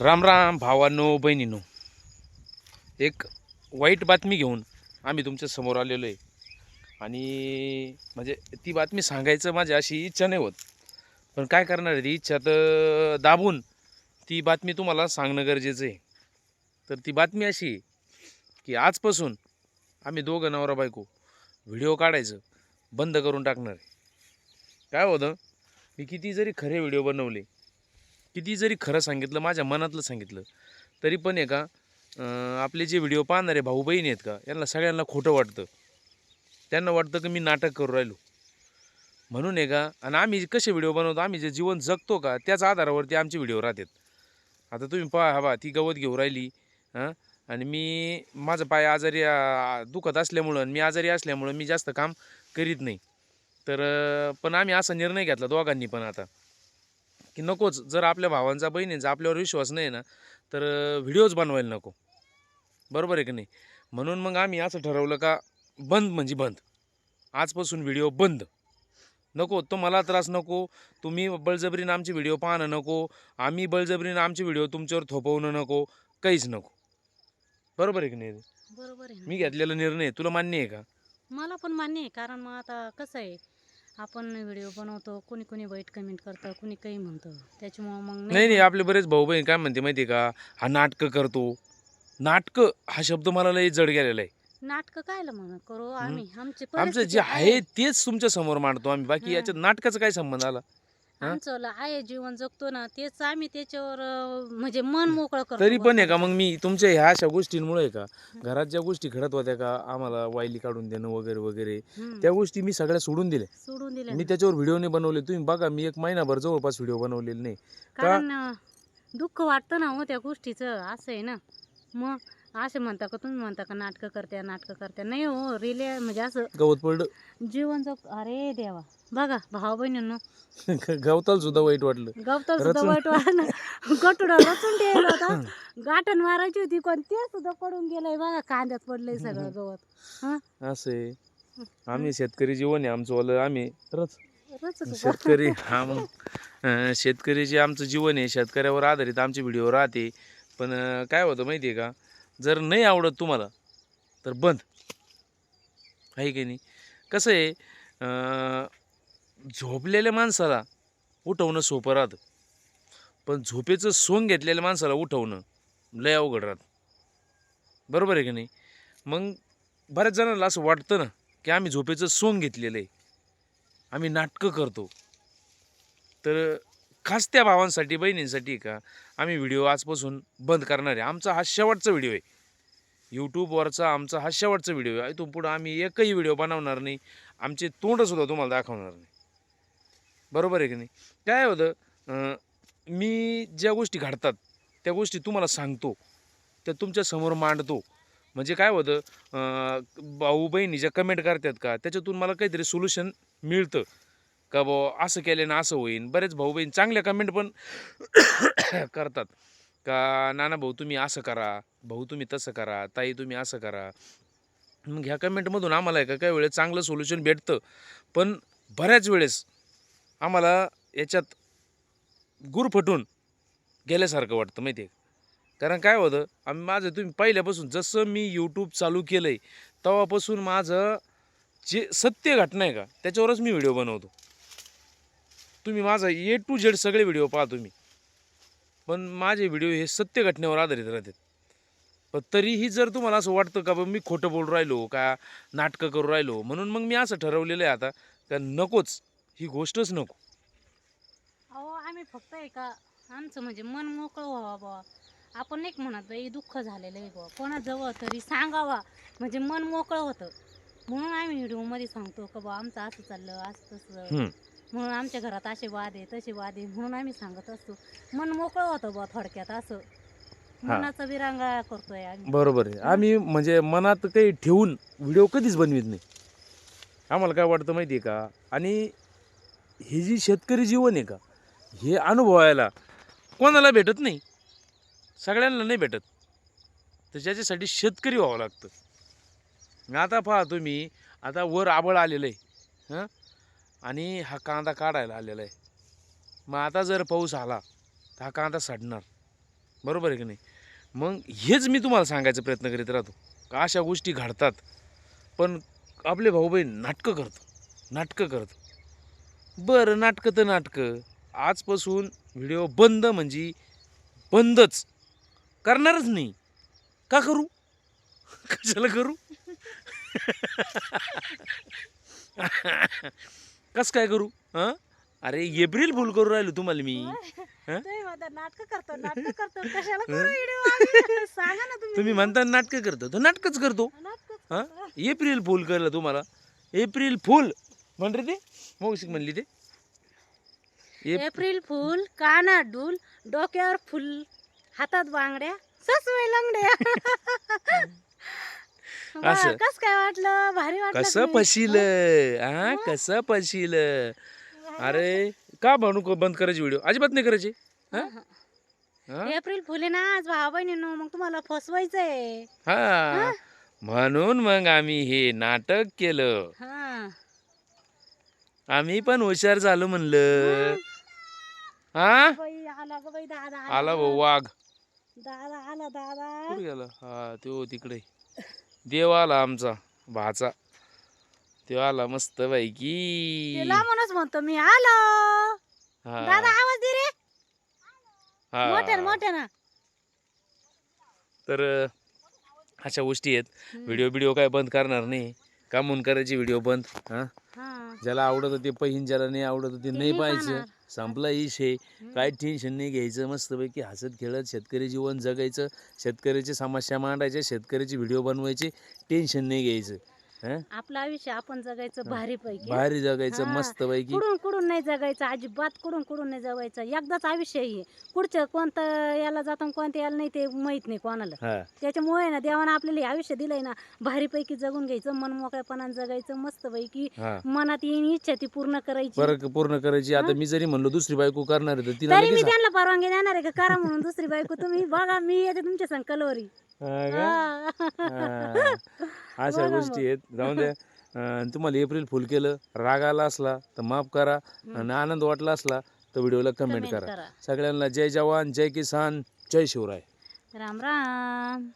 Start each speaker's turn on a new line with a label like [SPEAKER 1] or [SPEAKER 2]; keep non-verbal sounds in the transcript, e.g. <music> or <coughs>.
[SPEAKER 1] राम राम भावांनो बहिणीनो. एक वाईट बातमी घेऊन आम्ही तुमच्यासमोर आलेलो आहे. आणि म्हणजे ती बातमी सांगायचं माझी अशी इच्छा नाही होत. पण काय करणार आहे ती इच्छा तर दाबून ती बातमी तुम्हाला सांगणं गरजेचं आहे. तर ती बातमी अशी आहे की आजपासून आम्ही दोघं नवरा बायको व्हिडिओ काढायचं बंद करून टाकणार आहे. काय होतं? मी किती जरी खरे व्हिडिओ बनवले किती जरी खरं सांगितलं माझ्या मनातलं सांगितलं तरी पण आहे का आपले जे व्हिडिओ पाहणारे भाऊ बहीण आहेत का यांना सगळ्यांना खोटं वाटतं. त्यांना वाटतं की मी नाटक करू राहिलो. म्हणून आहे का आणि आम्ही कसे व्हिडिओ बनवतो आम्ही जे जीवन जगतो का त्याच आधारावरती आमचे व्हिडिओ राहतात. आता तुम्ही पहा हवा ती गवत घेऊ राहिली हां आणि मी माझं पाय आजारी दुखत असल्यामुळं आणि मी आजारी असल्यामुळं मी जास्त काम करीत नाही. तर पण आम्ही असा निर्णय घेतला दोघांनी पण आता. की नकोच. जर आपल्या भावांचा बहिणींचा आपल्यावर विश्वास नाही ना तर व्हिडिओज बनवायला नको. बरोबर आहे की नाही? म्हणून मग आम्ही असं ठरवलं का बंद म्हणजे बंद. आजपासून व्हिडिओ बंद. नको तो मला त्रास नको तुम्ही बळजबरीनं आमचे व्हिडिओ पाहणं नको आम्ही बळजबरीनं आमचे व्हिडिओ तुमच्यावर थोपवणं नको काहीच नको. बरोबर आहे की नाही?
[SPEAKER 2] बरोबर आहे.
[SPEAKER 1] मी घेतलेला निर्णय. तुला मान्य आहे का?
[SPEAKER 2] मला पण मान्य आहे कारण मग आता कसं आहे आपण व्हिडिओ बनवतो कोणी कोणी वाईट कमेंट करतं कोणी काही म्हणतं. त्याच्यामुळं मग
[SPEAKER 1] नाही नाही आपले बरेच भाऊ बहीण काय म्हणते माहिती आहे का? हा नाटकं करतो. नाटकं हा शब्द मला लई जड गेलेला आहे.
[SPEAKER 2] नाटक कायला म्हणा करू आम्ही. आमचे
[SPEAKER 1] आमचं जे आहे. तेच तुमच्यासमोर मांडतो आम्ही. बाकी. याच्यात नाटकाचा काय संबंध आला?
[SPEAKER 2] आमचं आहे जीवन जगतो ना तेच आम्ही त्याच्यावर म्हणजे मन मोकळं करतो
[SPEAKER 1] तरी पण आहे का. मग मी तुमच्या ह्या अशा गोष्टींमुळे आहे का? घरात ज्या गोष्टी घडत होत्या का आम्हाला वायली काढून देणं वगैरे वगैरे त्या गोष्टी मी सगळ्या सोडून दिल्या.
[SPEAKER 2] सोडून दिले
[SPEAKER 1] मी त्याच्यावर व्हिडिओ नाही बनवले. तुम्ही बघा मी एक महिनाभर जवळपास व्हिडिओ बनवलेले नाही.
[SPEAKER 2] कारण दुःख वाटतं ना हो त्या गोष्टीचं असं आहे ना. मग असं म्हणता का तुम्ही म्हणता का नाटकं करत्या नाटकं करत्या. नाही हो रिले म्हणजे असं
[SPEAKER 1] गवत पडलं
[SPEAKER 2] जीवन जग अरे देवा. बघा भाऊ बहिणींनो <laughs>
[SPEAKER 1] गवताला सुद्धा वाईट वाटलं.
[SPEAKER 2] गवताल सुद्धा
[SPEAKER 1] रचून-
[SPEAKER 2] वाईट वाटलं. गटुडा रचून ठेवलं होता. <laughs> गाठण मारायची होती पण ते सुद्धा पडून गेलंय. बघा कांद्यात पडलंय सगळं गवत.
[SPEAKER 1] असं आम्ही शेतकरी जीवन आहे आमचं वालं आम्ही. रच. शेतकरी हा मग. अं, शेतकरी जे आमचं जीवन आहे शेतकऱ्यावर आधारित आमचे व्हिडिओ राहते. पण अं, काय होतं माहिती आहे का? जर नाही आवडत तुम्हाला तर बंद. आहे की नाही? कसं आहे झोपलेल्या माणसाला उठवणं सोपं राहतं. पण झोपेचं सोंग घेतलेल्या माणसाला उठवणं लय अवघड राहतं. बरोबर आहे की नाही? मग बऱ्याच जणांना असं वाटतं ना की आम्ही झोपेचं सोंग घेतलेलं आहे. आम्ही नाटकं करतो. तर खास त्या भावांसाठी बहिणींसाठी का? आम्ही व्हिडिओ आजपासून बंद करणार आहे. आमचा हा शेवटचा व्हिडिओ आहे. यूट्यूबवरचा आमचा हा शेवटचा व्हिडिओ आहे. इथून पुढं आम्ही एकही व्हिडिओ बनवणार नाही. आमचे तोंडसुद्धा तुम्हाला दाखवणार नाही. बरोबर आहे की नाही? काय होतं मी ज्या गोष्टी घडतात त्या गोष्टी तुम्हाला सांगतो. त्या तुमच्यासमोर मांडतो. म्हणजे काय होतं भाऊ बहिणी ज्या कमेंट करतात का त्याच्यातून मला काहीतरी सोल्युशन मिळतं. का बो असं केल्यानं असं होईन. बरेच भाऊ बहीण चांगल्या कमेंट पण <coughs> करतात. का नाना भाऊ तुम्ही असं करा. भाऊ तुम्ही तसं करा. ताई तुम्ही असं करा. मग ह्या कमेंटमधून आम्हाला एका काही वेळेस चांगलं सोल्युशन भेटतं. पण बऱ्याच वेळेस आम्हाला याच्यात गुरफटून गेल्यासारखं वाटतं माहिती आहे कारण काय होतं आम्ही माझं तुम्ही पहिल्यापासून जसं मी यूट्यूब चालू केलं आहे तेव्हापासून माझं जे सत्य घटना आहे का त्याच्यावरच मी व्हिडिओ बनवतो. तुम्ही माझा ए टू झेड सगळे व्हिडिओ पहा तुम्ही. पण माझे व्हिडिओ हे सत्य घटनेवर आधारित राहतात. पण तरीही जर तुम्हाला असं वाटतं का बा मी खोटं बोलू राहिलो का नाटकं करू राहिलो म्हणून मग मी असं ठरवलेलं आहे आता का नकोच ही गोष्टच नको.
[SPEAKER 2] अहो आम्ही फक्त आहे का आमचं म्हणजे मन मोकळं व्हावं बुवा. आपण एक म्हणत बाई दुःख झालेलं आहे बुवा. कोणाजवळ तरी सांगावा म्हणजे मन मोकळं होतं. म्हणून आम्ही व्हिडिओमध्ये सांगतो का बुवा आमचं असं चाललं असं तसं.
[SPEAKER 1] हम्म.
[SPEAKER 2] म्हणून आमच्या घरात असे वाद आहे तसे वाद आहे म्हणून आम्ही सांगत असतो. मन मोकळं होतं बुवा थोडक्यात असं. मनाचा विरांगा करतोय आम्ही.
[SPEAKER 1] बरोबर आहे. आम्ही म्हणजे मनात काही ठेवून व्हिडिओ कधीच बनवित नाही. आम्हाला काय वाटतं माहिती आहे का? आणि हे जी शेतकरी जीवन आहे का? हे अनुभवायला कोणाला भेटत नाही? सगळ्यांना नाही भेटत. तर ज्याच्यासाठी शेतकरी व्हावं लागतं. आता पहा तुम्ही आता वर आबळ आलेलं आहे. हां? आणि हा कांदा काढायला आलेला आहे. मग आता जर पाऊस आला तर हा कांदा सडणार. बरोबर आहे की नाही? मग हेच मी तुम्हाला सांगायचा प्रयत्न करीत राहतो. का अशा गोष्टी घडतात पण आपले भाऊ बहीण नाटकं करतो. नाटकं करतो. बरं नाटकं तर नाटकं. आजपासून व्हिडिओ बंद म्हणजे बंदच. करणारच नाही. का करू? कशाला करू? <laughs> कस काय करू? हां? अरे एप्रिल फुल करू राहिलो तुम्हाला मी. हं?
[SPEAKER 2] तुम्ही म्हणता नाटक करतो नाटक करतो. कशाला करू व्हिडिओ आम्ही? सांगा ना तुम्ही.
[SPEAKER 1] तुम्ही म्हणता नाटकं करतो तर नाटकच करतो. हां. एप्रिल फुल करलं तुम्हाला. April fool. म्हण रे ते. मौशिक म्हणली ते. एप-
[SPEAKER 2] एप्रिल फुल कानात डूल डोक्यावर फुल हातात बांगड्या ससवे लंगड्या. <laughs>
[SPEAKER 1] असं.
[SPEAKER 2] कस काय वाटलं? भारी वाटलं
[SPEAKER 1] कसं
[SPEAKER 2] की नाही?
[SPEAKER 1] फशील? हा? कसं फशील? अरे का म्हणू क- बंद करायची व्हिडिओ अजिबात नाही करायची? हा? हा?
[SPEAKER 2] एप्रिल फुल ना आज भावा बहिणीनो मग तुम्हाला फसवायचंय.
[SPEAKER 1] हा. म्हणून मग आम्ही हे नाटक केलं.
[SPEAKER 2] हा.
[SPEAKER 1] आम्ही पण हुशार झालो म्हणलं. हा?
[SPEAKER 2] बाई आला ग बाई दादा
[SPEAKER 1] आला. भाऊ वाघ.
[SPEAKER 2] दादा आला दादा.
[SPEAKER 1] कुठे गेला? हा तो तिकडे. देव आला आमचा भाचा. तो आला मस्त पैकी
[SPEAKER 2] तिला म्हणून म्हणतो मी आलो. दादा आवाज दे रे. मोठ्या मोठ्या ना.
[SPEAKER 1] तर अशा गोष्टी आहेत. व्हिडिओ बिडिओ काय बंद करणार नाही. का म्हणून करायची व्हिडिओ बंद हा. ज्याला आवडत ते पहिन ज्याला नाही आवडत ते नाही
[SPEAKER 2] पाहणार.
[SPEAKER 1] संपला इशे काय टेन्शन नाही घ्यायचं. मस्तपैकी हसत खेळत शेतकरी जीवन जगायचं. शेतकऱ्याची समस्या मांडायच्या शेतकऱ्याची व्हिडिओ बनवायचे. टेन्शन नाही घ्यायचं. हं?
[SPEAKER 2] आपलं आयुष्य आपण जगायचं भारी पैकी
[SPEAKER 1] भारी जगायचं
[SPEAKER 2] हा.
[SPEAKER 1] मस्तपैकी.
[SPEAKER 2] कुडून कुडून नाही जगायचं अजिबात कुडून कुडून नाही जगायचं. एकदाच आयुष्य आहे पुढचं कोणतं याला जातं कोणतं याला नाही ते माहीत नाही कोणाला.
[SPEAKER 1] हा.
[SPEAKER 2] त्याच्यामुळे ना देवानं आपल्याला हे आयुष्य दिलंय ना भारीपैकी जगून घ्यायचं मन मोकळेपणाने जगायचं मस्तपैकी
[SPEAKER 1] हा.
[SPEAKER 2] मनात येईन इच्छा ती पूर्ण करायची.
[SPEAKER 1] पूर्ण करायची. आता मी जरी म्हणलो दुसरी बायको करणार आहे तर तिला
[SPEAKER 2] तरी मी
[SPEAKER 1] लगेच
[SPEAKER 2] त्यांना परवानगी देणार आहे का? करा म्हणून दुसरी बायको. तुम्ही बघा मी येते तुमच्या संकलवरी
[SPEAKER 1] हा का? हा. अशा गोष्टी आहेत. जाऊन द्या. <laughs> अं, तुम्हाला एप्रिल फुल केलं राग आला असला तर माफ करा. आणि आनंद वाटला असला तर व्हिडिओला कमेंट
[SPEAKER 2] कमेंट
[SPEAKER 1] करा.
[SPEAKER 2] करा.
[SPEAKER 1] सगळ्यांना जय जवान जय किसान जय शिवराय.
[SPEAKER 2] राम राम.